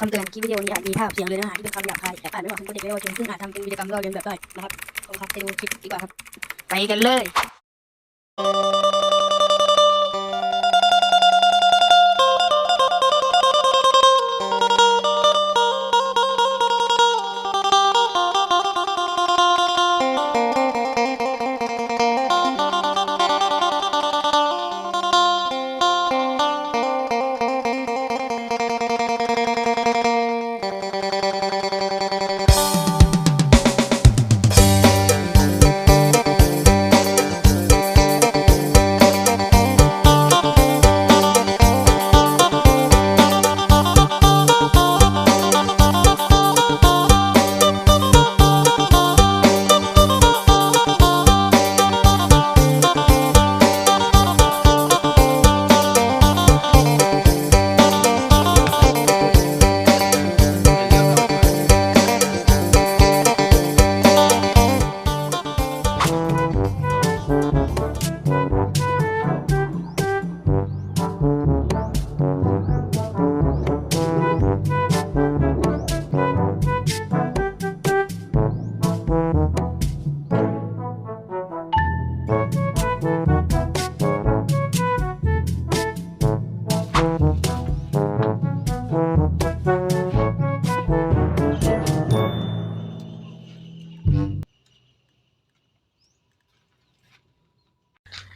คำเตือนคลิปวิดีโอนี้อาจมีภาพเสียงหรือเนื้อหาที่เป็นคำหยาบคายและอาจไม่เหมาะสมกับเด็กและเยาวชนซึ่งอาจทำเป็นกิจกรรมล่อเลียนแบบได้นะครับขอบคุณครับไปดูคลิปดีกว่าครับ ไปกันเลย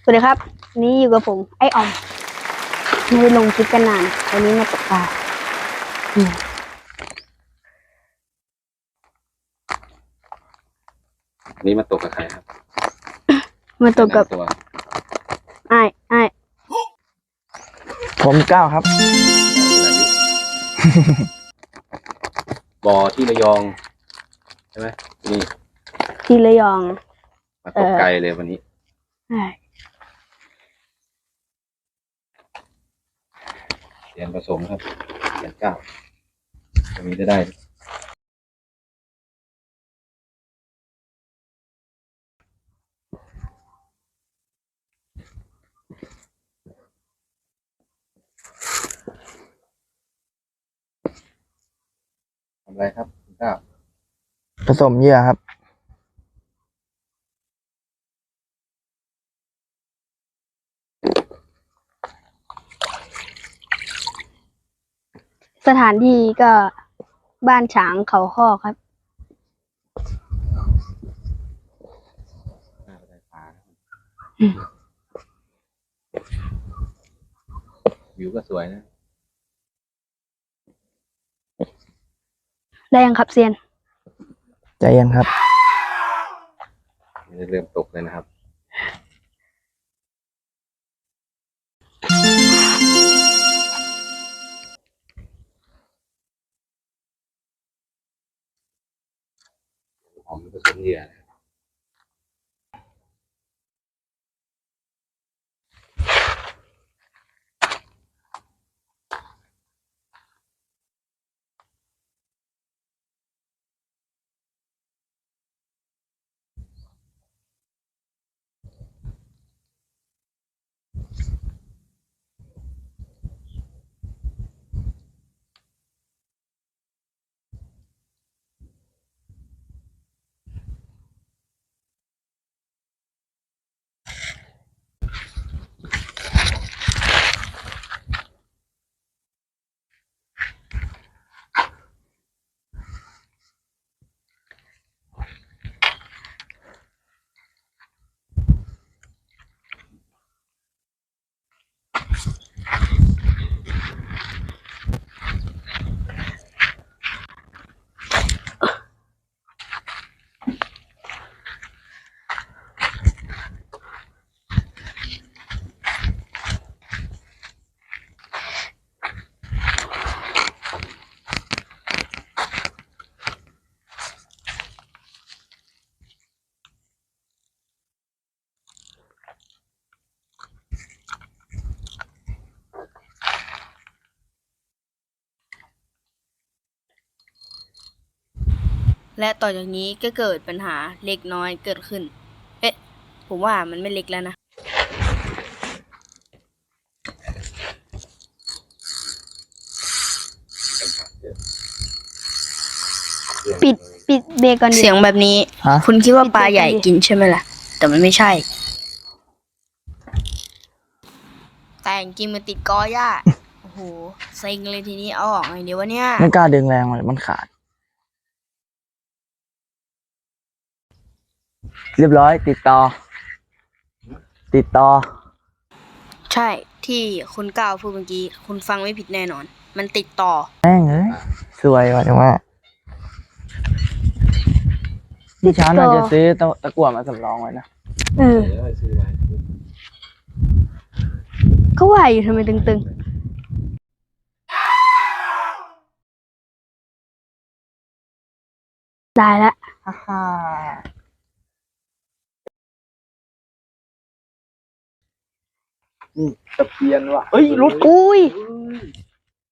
สวัสดีครับวันนี้อยู่กับผม ไอออมไม่ได้ลงคลิปกันนานวันนี้มาตกปลาอืมอันนี้มาตกกับใครครับมาตกกับแนะนำตัวไอ้ไอ้ายผมเก้าครับบอที่ระยองใช่ไหมนี่ที่ระยองมาตกเออไกลเลยวันนี้ ใช่ เรียนผสมครับเรียนเก้าวันนี้จะได้ทำอะไรครับคุณเก้าผสมเหยื่อครับ สถานที่ก็บ้านฉางเขาข้อครับ น่าจะได้ปลานะอืม วิวก็สวยนะ ได้ยังครับเซียน ใจเย็นครับไม่ได้เริ่มตกเลยนะครับ หอมผส และต่อจากนี้ก็เกิดปัญหาเล็กน้อยเกิดขึ้น เอ๊ะ ผมว่ามันไม่เล็กแล้วนะปัญหาเยอะปิดปิดเบรกก่อนดิ เสียงแบบนี้ ฮะ คุณคิดว่าปลาใหญ่กินใช่ไหมล่ะ แต่มันไม่ใช่ แต่จริงๆมันติดกอหญ้า โอ้โหเซ็งเลยทีนี้เอาออกไงเดี๋ยววะเนี่ย ไม่กล้าดึงแรงเลยมันขาด เรียบร้อย ติดต่อ ติดต่อ ใช่ที่คุณก้าวพูดเมื่อกี้ คุณฟังไม่ผิดแน่นอน มันติดต่อ แม่งเอ้ยสวยว่ะจังว่าพี่ช้าน่าจะซื้อตะตะกั่วมาสำรองไว้นะเออเดี๋ยวให้ซื้อไว้ก็ว่าอยู่ทำไมตึงๆได้ละฮ่า นี่ตะเพียนว่ะเฮ้ยรุดอุ้ย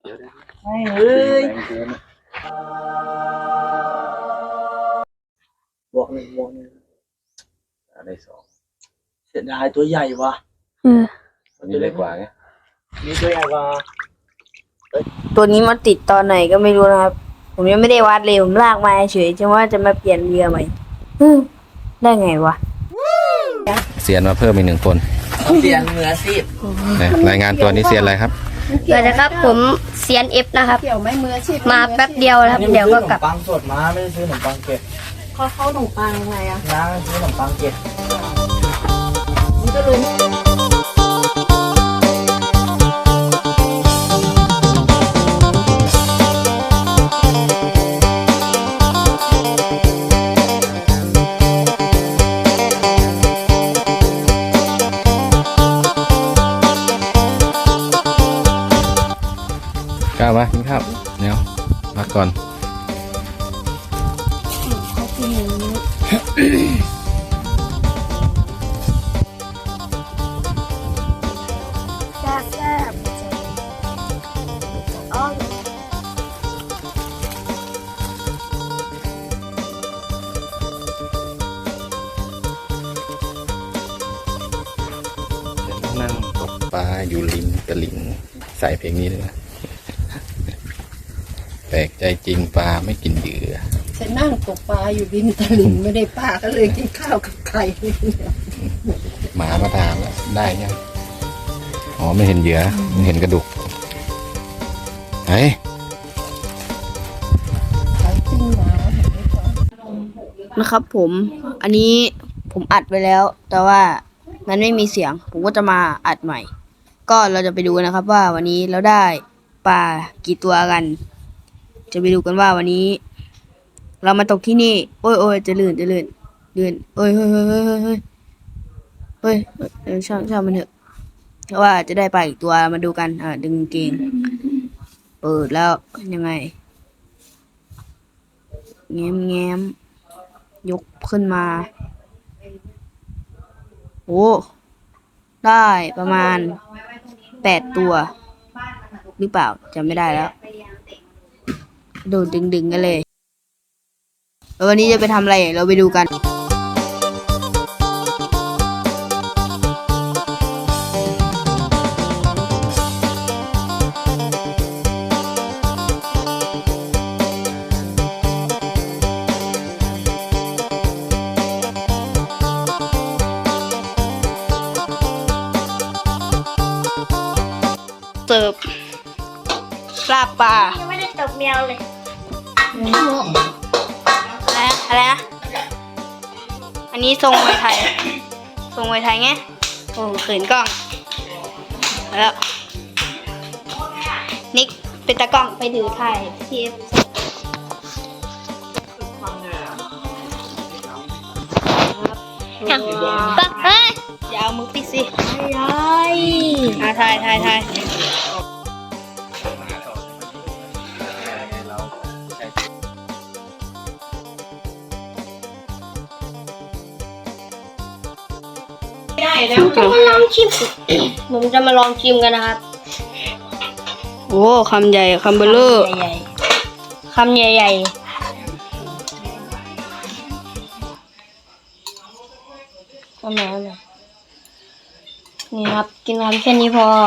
เดี๋ยวเดี๋ยวไม่เอ้ยแรงเกินอะบวกหนึ่งบวกหนึ่งอะได้สองเสียดายตัวใหญ่ว่ะ เออตัวนี้เล็กกว่าไงนี่ตัวใหญ่กว่าตัวนี้มันติดตอนไหนก็ไม่รู้นะครับ ผมยังไม่ได้วัดเลยผมลากมาเฉยๆจะว่าจะมาเปลี่ยนเรือใหม่ฮึ่มได้ไงวะเซียนมาเพิ่มอีกหนึ่งคน เสียนเหนือซีดนะรายงานตัวนี้เซียนอะไรครับ สวัสดีครับผมเซียนเอฟนะครับมาแป๊บเดียวนะครับ เดี๋ยวก็กลับ ปังสดมาไม่ได้ซื้อขนมปังเก็บเขาเข้าหนุ่มปังไงอะนะซื้อขนมปังเก็บก้าวมากินข้าวเดี๋ยวพักก่อนนั่งตกปลาอยู่ริมตลิ่งใส่เพลงนี้เลยนะแปลกใจจริงปลาไม่กินเหยื่อฉันนั่งตกปลาอยู่ริมตลิ่งไม่ได้ปลาก็เลยกินข้าวกับไข่หมามาถามแล้วได้ยังอ๋อไม่เห็นเหยื่อไม่เห็นกระดูกเฮ้ยไข่ปิ้งหมานะครับผมอันนี้ผมอัดไปแล้ว แต่ว่ามันไม่มีเสียง ผมก็จะมาอัดใหม่ ก็เราจะไปดูนะครับว่าวันนี้เราได้ปลากี่ตัวกัน จะไปดูกันว่าวันนี้ เรามาตกที่นี่ โอ้ยโอ้ยจะลื่นจะลื่นลื่นเอ้ยเฮ้ยเฮ้ยเฮ้ยเฮ้ยเฮ้ยช่างช่างมันเถอะเพราะว่าจะได้ไปอีกตัวมาดูกัน อ่าดึงเกงเปิดแล้วยังไงแง้มแง้มยกขึ้นมาโอ้ได้ประมาณแปดตัว หรือเปล่าจำไม่ได้แล้ว โดนดึงๆกันเลย แล้ววันนี้จะไปทำอะไร เราไปดูกัน เสิร์ฟลาบปลา ตกแมวเลย อะไรนะอะไรนะ อันนี้ทรงมวยไทย ทรงมวยไทยไง โอ้เขินกล้องแล้ว นิกเป็นตากล้องไปถือถ่ายทีเอฟก็เฮ้ยอย่าเอามือปิดสิไม่ได้อะถ่ายถ่ายถ่าย ผมจะมาลองชิม ผมจะมาลองชิมกันนะครับ โอ้คำใหญ่คำเบลเลอร์ใหญ่ๆคำใหญ่ๆเอาไหนเอาไหนนี่ครับ กินคำแค่นี้พออ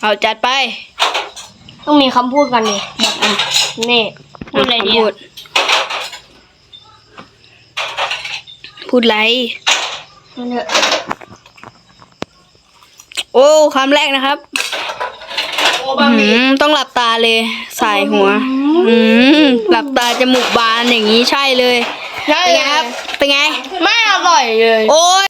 เอาจัดไป ต้องมีคำพูดกันนี่อะนี่พูดอะไรดี พูดอะพูดไรพูดเถอะโอ้คำแรกนะครับอื้อหือต้องหลับตาเลย สายหัว อืมหลับตาจมูกบานอย่างนี้ใช่เลย ใช่เป็นไงครับเป็นไง ไม่อร่อยเลย โอ้ย